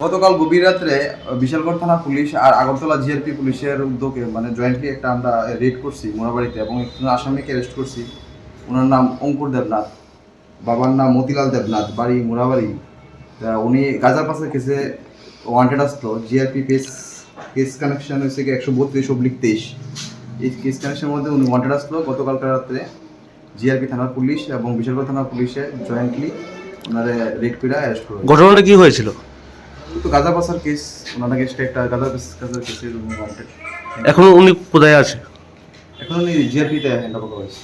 গতকাল গভীর রাত্রে বিশালগড় থানা পুলিশ আর আগরতলা জিআরপি পুলিশের উদ্যোগে মানে জয়েন্টলি একটা আমরা রেড করছি মোনাবাড়িতে এবং একজন আসামিকে অ্যারেস্ট করছি। ওনার নাম অঙ্কুর দেবনাথ, বাবার নাম মতিলাল দেবনাথ, বাড়ি মোরাবাড়ি। তা উনি গাজার পাশে কেসে ওয়ান্টেড আসতো। জিআরপি কেস কেস কানেকশন হয়েছে কি একশো বত্রিশ অব্লিক তেইশ। এই কেস কানেকশনের মধ্যে উনি ওয়ান্টেড আসলো গতকালকার রাত্রে জিআরপি থানার পুলিশ এবং বিশালগড় থানার পুলিশে জয়েন্টলি ওনারে রেড করে অ্যারেস্ট করে ঘটনাটা কি হয়েছিল? তো গাজা পাসার কেস ওনার কেসটা একটা গাজা গাজার কেসের এখন উনি কোথায় আছে? এখন উনি জিআরপিতে হ্যান্ড ওভার করেছে